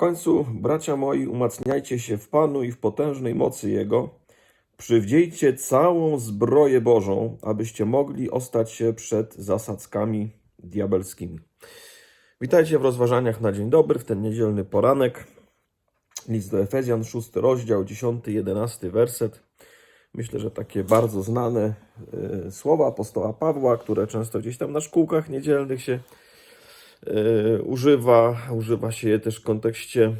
końcu, bracia moi, umacniajcie się w Panu i w potężnej mocy Jego. Przywdziejcie całą zbroję Bożą, abyście mogli ostać się przed zasadzkami diabelskimi. Witajcie w rozważaniach na dzień dobry, w ten niedzielny poranek. List do Efezjan, szósty rozdział, dziesiąty, jedenasty werset. Myślę, że takie bardzo znane e, słowa apostoła Pawła, które często gdzieś tam na szkółkach niedzielnych się używa. Używa się je też w kontekście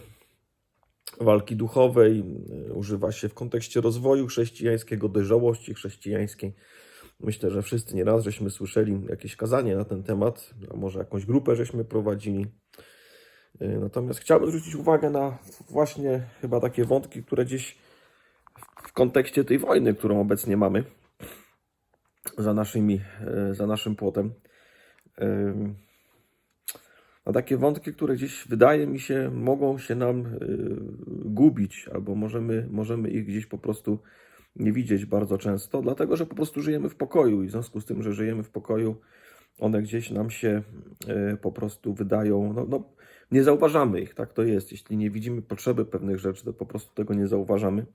walki duchowej, e, używa się w kontekście rozwoju chrześcijańskiego, dojrzałości chrześcijańskiej. Myślę, że wszyscy nieraz żeśmy słyszeli jakieś kazanie na ten temat, a może jakąś grupę żeśmy prowadzili. E, Natomiast chciałbym zwrócić uwagę na właśnie chyba takie wątki, które gdzieś w kontekście tej wojny, którą obecnie mamy za, naszymi, za naszym płotem. Na takie wątki, które gdzieś wydaje mi się, mogą się nam e, gubić, albo możemy, możemy ich gdzieś po prostu nie widzieć bardzo często, dlatego że po prostu żyjemy w pokoju i w związku z tym, że żyjemy w pokoju, one gdzieś nam się e, po prostu wydają, no, no nie zauważamy ich, tak to jest. Jeśli nie widzimy potrzeby pewnych rzeczy, to po prostu tego nie zauważamy.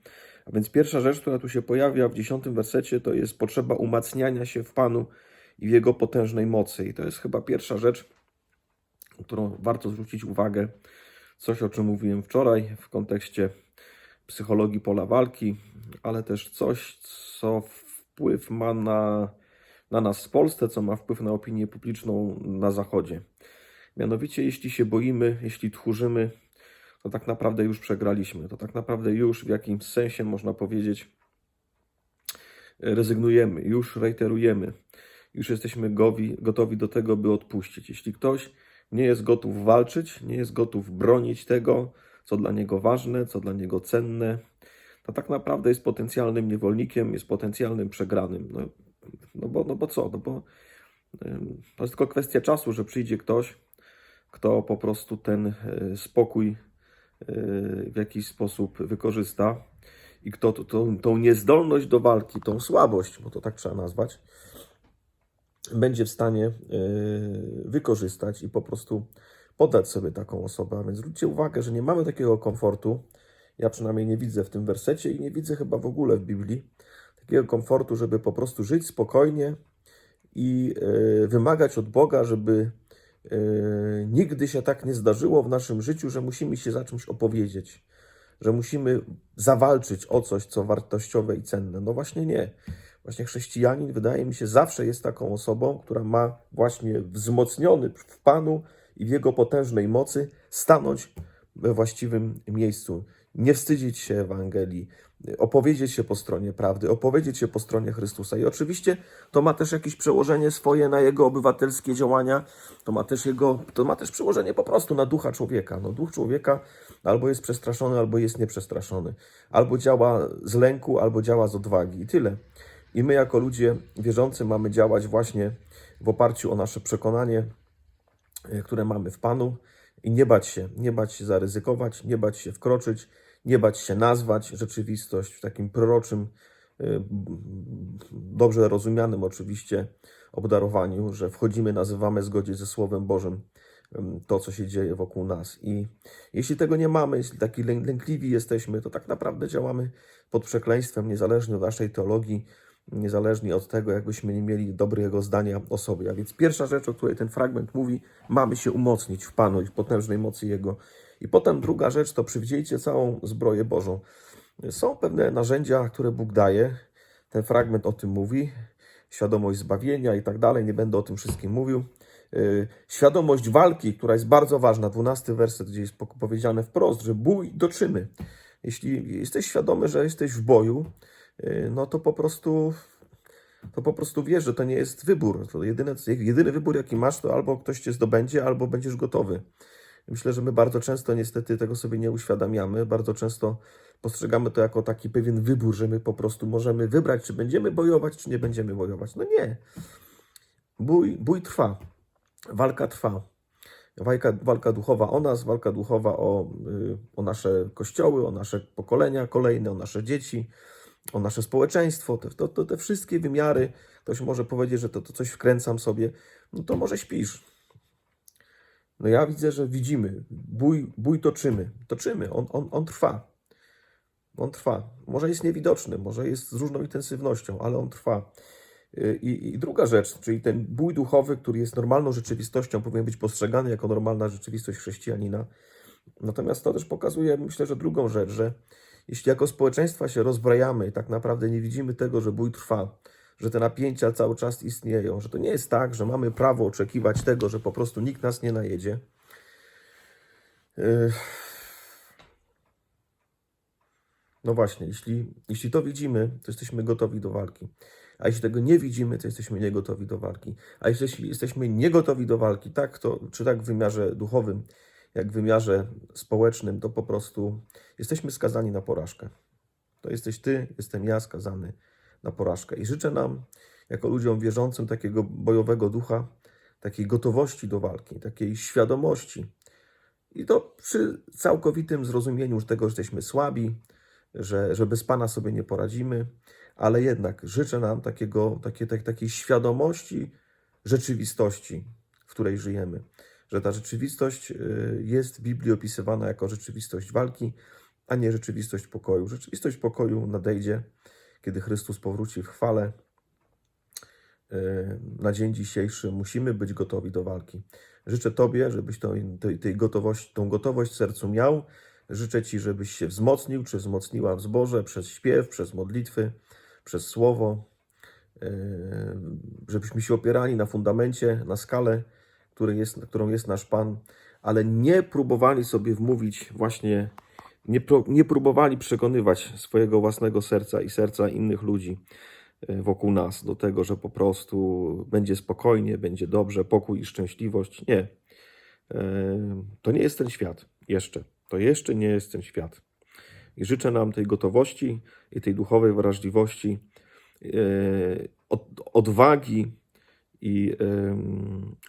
A więc pierwsza rzecz, która tu się pojawia w dziesiątym wersecie, to jest potrzeba umacniania się w Panu i w Jego potężnej mocy. I to jest chyba pierwsza rzecz, którą warto zwrócić uwagę. Coś, o czym mówiłem wczoraj w kontekście psychologii pola walki, ale też coś, co wpływ ma na, na nas w Polsce, co ma wpływ na opinię publiczną na Zachodzie. Mianowicie, jeśli się boimy, jeśli tchórzymy, to tak naprawdę już przegraliśmy. To tak naprawdę już w jakimś sensie można powiedzieć, rezygnujemy, już reiterujemy, już jesteśmy gowi, gotowi do tego, by odpuścić. Jeśli ktoś nie jest gotów walczyć, nie jest gotów bronić tego, co dla niego ważne, co dla niego cenne, to tak naprawdę jest potencjalnym niewolnikiem, jest potencjalnym przegranym. No, no, bo, no bo co? No bo to jest tylko kwestia czasu, że przyjdzie ktoś, kto po prostu ten y, spokój y, w jakiś sposób wykorzysta i kto to, tą, tą niezdolność do walki, tą słabość, bo to tak trzeba nazwać, będzie w stanie y, wykorzystać i po prostu podać sobie taką osobę. A więc zwróćcie uwagę, że nie mamy takiego komfortu. Ja przynajmniej nie widzę w tym wersecie i nie widzę chyba w ogóle w Biblii takiego komfortu, żeby po prostu żyć spokojnie i y, wymagać od Boga, żeby y, nigdy się tak nie zdarzyło w naszym życiu, że musimy się za czymś opowiedzieć, że musimy zawalczyć o coś, co wartościowe i cenne. No właśnie nie. Właśnie chrześcijanin, wydaje mi się, zawsze jest taką osobą, która ma właśnie wzmocniony w Panu i w Jego potężnej mocy stanąć we właściwym miejscu. Nie wstydzić się Ewangelii, opowiedzieć się po stronie prawdy, opowiedzieć się po stronie Chrystusa. I oczywiście to ma też jakieś przełożenie swoje na jego obywatelskie działania, to ma też, jego, to ma też przełożenie po prostu na ducha człowieka. No, duch człowieka albo jest przestraszony, albo jest nieprzestraszony. Albo działa z lęku, albo działa z odwagi. I tyle. I my, jako ludzie wierzący, mamy działać właśnie w oparciu o nasze przekonanie, e, które mamy w Panu i nie bać się, nie bać się zaryzykować, nie bać się wkroczyć, nie bać się nazwać rzeczywistość w takim proroczym, e, dobrze rozumianym oczywiście obdarowaniu, że wchodzimy, nazywamy zgodzie ze Słowem Bożym to, co się dzieje wokół nas. I jeśli tego nie mamy, jeśli taki lęk- lękliwi jesteśmy, to tak naprawdę działamy pod przekleństwem, niezależnie od naszej teologii, niezależnie od tego, jakbyśmy nie mieli dobrego zdania o sobie. A więc pierwsza rzecz, o której ten fragment mówi, mamy się umocnić w Panu i w potężnej mocy Jego. I potem druga rzecz, to przywdziejcie całą zbroję Bożą. Są pewne narzędzia, które Bóg daje. Ten fragment o tym mówi. Świadomość zbawienia i tak dalej. Nie będę o tym wszystkim mówił. Yy, Świadomość walki, która jest bardzo ważna. Dwunasty werset, gdzie jest po- powiedziane wprost, że bój doczymy. Jeśli jesteś świadomy, że jesteś w boju, no to po prostu to po prostu wiesz, że to nie jest wybór. To jedyne, jedyny wybór, jaki masz, to albo ktoś cię zdobędzie, albo będziesz gotowy. Myślę, że my bardzo często niestety tego sobie nie uświadamiamy. Bardzo często postrzegamy to jako taki pewien wybór, że my po prostu możemy wybrać, czy będziemy bojować, czy nie będziemy bojować. No nie. Bój, bój trwa. Walka trwa. Walka, walka duchowa o nas, walka duchowa o, y, o nasze kościoły, o nasze pokolenia kolejne, o nasze dzieci, o nasze społeczeństwo, te, to, to, te wszystkie wymiary. Ktoś może powiedzieć, że to, to coś wkręcam sobie. No to może śpisz. No ja widzę, że widzimy, bój, bój toczymy, toczymy, on, on, on trwa. On trwa. Może jest niewidoczny, może jest z różną intensywnością, ale on trwa. I, I druga rzecz, czyli ten bój duchowy, który jest normalną rzeczywistością, powinien być postrzegany jako normalna rzeczywistość chrześcijanina. Natomiast to też pokazuje, myślę, że drugą rzecz, że jeśli jako społeczeństwa się rozbrajamy i tak naprawdę nie widzimy tego, że bój trwa, że te napięcia cały czas istnieją, że to nie jest tak, że mamy prawo oczekiwać tego, że po prostu nikt nas nie najedzie. Yy. No właśnie, jeśli, jeśli to widzimy, to jesteśmy gotowi do walki. A jeśli tego nie widzimy, to jesteśmy niegotowi do walki. A jeśli jesteśmy niegotowi do walki, tak, to, czy tak w wymiarze duchowym, jak w wymiarze społecznym, to po prostu jesteśmy skazani na porażkę. To jesteś ty, jestem ja skazany na porażkę. I życzę nam, jako ludziom wierzącym, takiego bojowego ducha, takiej gotowości do walki, takiej świadomości. I to przy całkowitym zrozumieniu już tego, że jesteśmy słabi, że, że bez Pana sobie nie poradzimy, ale jednak życzę nam takiego, takie, tak, takiej świadomości rzeczywistości, w której żyjemy. Że ta rzeczywistość y, jest w Biblii opisywana jako rzeczywistość walki, a nie rzeczywistość pokoju. Rzeczywistość pokoju nadejdzie, kiedy Chrystus powróci w chwale. Y, Na dzień dzisiejszy musimy być gotowi do walki. Życzę Tobie, żebyś tej, tej gotowość, tą gotowość w sercu miał. Życzę Ci, żebyś się wzmocnił, czy wzmocniła w przez śpiew, przez modlitwy, przez słowo, yy, żebyśmy się opierali na fundamencie, na skale, który jest, którą jest nasz Pan, ale nie próbowali sobie wmówić właśnie, nie, nie próbowali przekonywać swojego własnego serca i serca innych ludzi yy, wokół nas do tego, że po prostu będzie spokojnie, będzie dobrze, pokój i szczęśliwość. Nie. Yy, To nie jest ten świat jeszcze. To jeszcze nie jest ten świat. I życzę nam tej gotowości i tej duchowej wrażliwości, e, od- odwagi i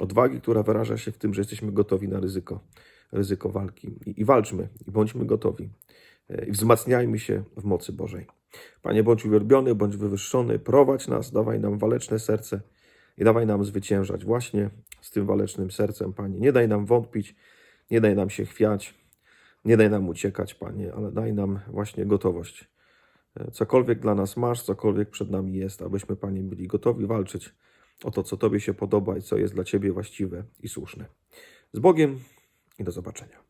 odwagi, która wyraża się w tym, że jesteśmy gotowi na ryzyko, ryzyko walki. I, I walczmy, i bądźmy gotowi. E, I wzmacniajmy się w mocy Bożej. Panie, bądź uwielbiony, bądź wywyższony, prowadź nas, dawaj nam waleczne serce i dawaj nam zwyciężać właśnie z tym walecznym sercem, Panie. Nie daj nam wątpić, nie daj nam się chwiać, nie daj nam uciekać, Panie, ale daj nam właśnie gotowość. E, Cokolwiek dla nas masz, cokolwiek przed nami jest, abyśmy, Panie, byli gotowi walczyć o to, co Tobie się podoba i co jest dla Ciebie właściwe i słuszne. Z Bogiem i do zobaczenia.